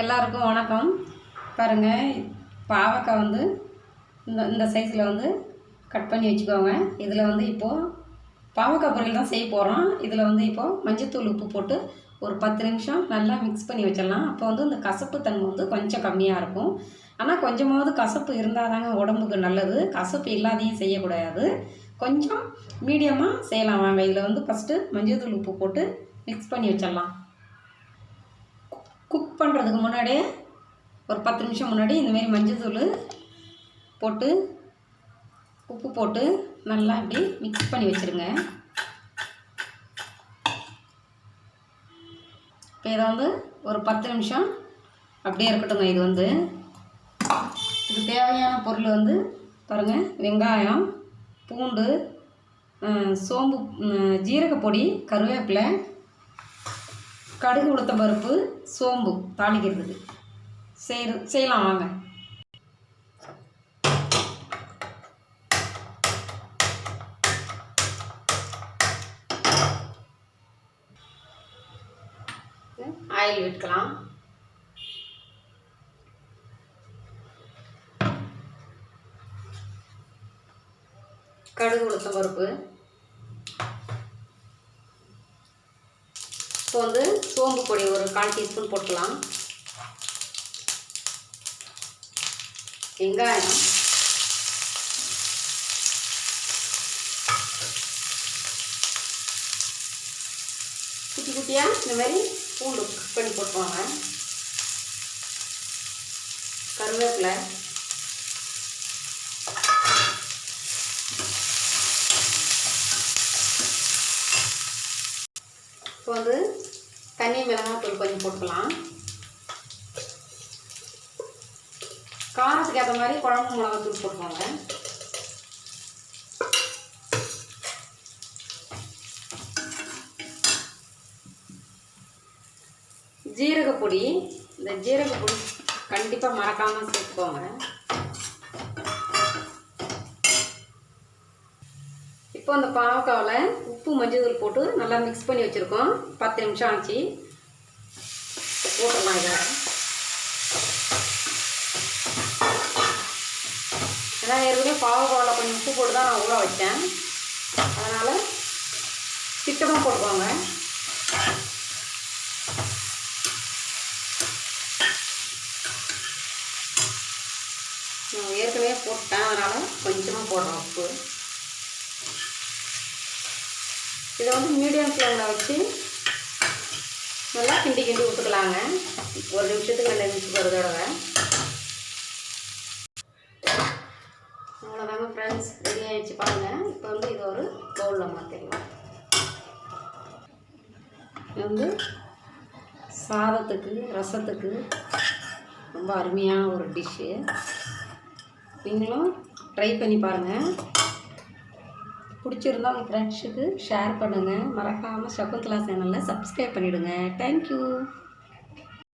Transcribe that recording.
எல்லாருக்கும் வணக்கம். பாருங்கள் பாவக்காய் வந்து இந்த இந்த சைஸில் வந்து கட் பண்ணி வச்சுக்கோங்க. இதில் வந்து இப்போது பாவக்காய் பொரியல் தான் செய்ய போகிறோம் இதில் வந்து இப்போது மஞ்சத்தூள் உப்பு போட்டு ஒரு பத்து நிமிஷம் நல்லா மிக்ஸ் பண்ணி வச்சிடலாம். அப்போ வந்து இந்த கசப்பு தன்மை வந்து கொஞ்சம் கம்மியாக இருக்கும். ஆனால் கொஞ்சமாவது கசப்பு இருந்தால் தாங்க உடம்புக்கு நல்லது. கசப்பு இல்லாதையும் செய்யக்கூடாது. கொஞ்சம் மீடியமாக செய்யலாம். வாங்க இதில் வந்து ஃபஸ்ட்டு மஞ்சத்தூள் உப்பு போட்டு மிக்ஸ் பண்ணி வச்சிடலாம். குக் பண்ணுறதுக்கு முன்னாடியே ஒரு பத்து நிமிஷம் முன்னாடி இந்தமாரி மஞ்சத்தூள் போட்டு உப்பு போட்டு நல்லா இப்படி மிக்ஸ் பண்ணி வச்சுருங்க. இப்போ இதை வந்து ஒரு பத்து நிமிஷம் அப்படியே இருக்கட்டுங்க. இது வந்து இது தேவையான பொருள் வந்து பாருங்கள் வெங்காயம் பூண்டு சோம்பு ஜீரகப்பொடி கருவேப்பிலை கடுகு உளுத்த பருப்பு சோம்பு தாளிக்கிறதுக்கு செய்ய செய்யலாம் வாங்க. ஆயில் விட்டுக்கலாம். கடுகு உளுத்த பருப்பு. இப்போ வந்து சோம்பு பொடி ஒரு கால் டீஸ்பூன் போட்டுக்கலாம். வெங்காயம். குட்டி குட்டியாக இந்த மாதிரி பூண்டு கட் பண்ணி போட்டுவாங்க கருவேப்பிலை. இப்போ வந்து தனி மிளகாத்தூள் கொஞ்சம் போட்டுக்கலாம். காரத்துக்கு ஏற்ற மாதிரி குழம்பு மிளகாத்தூள் போட்டுக்கோங்க. ஜீரகப்பொடி இந்த ஜீரகப்பொடி கண்டிப்பாக மறக்காமல் சேர்த்துக்கோங்க. இப்போ அந்த பாவக்காவில் உப்பு மஞ்சள் போட்டு நல்லா மிக்ஸ் பண்ணி வச்சுருக்கோம். பத்து நிமிஷம் ஆச்சு. போட்டுடலாம் இதை. ஏன்னா ஏற்கனவே பாவக்காவில் கொஞ்சம் உப்பு போட்டு தான் நான் ஊற வச்சேன். அதனால் திட்டமாக போட்டுக்கோங்க. நான் ஏற்கனவே போட்டேன் அதனால் கொஞ்சமாக போடுறேன் உப்பு. இதை வந்து மீடியம் ஃப்ளேமில் வச்சு நல்லா கிண்டி கிண்டி விட்டுக்கலாங்க ஒரு நிமிஷத்துக்கு ரெண்டு நிமிஷத்துக்கு ஒரு தடவை. அவ்வளோதாங்க ஃப்ரெண்ட்ஸ் ரெடி ஆகிடுச்சு பாருங்கள் இப்போ வந்து இது ஒரு பவுலில் மாற்றிக்கலாம் இது வந்து சாதத்துக்கு ரசத்துக்கு ரொம்ப அருமையான ஒரு டிஷ்ஷு நீங்களும் ட்ரை பண்ணி பாருங்கள் பிடிச்சிருந்தா உங்கள் ஃப்ரெண்ட்ஸுக்கு ஷேர் பண்ணுங்கள் மறக்காமல் சகுந்தலா சேனலில் சப்ஸ்கிரைப் பண்ணிவிடுங்க தேங்க்யூ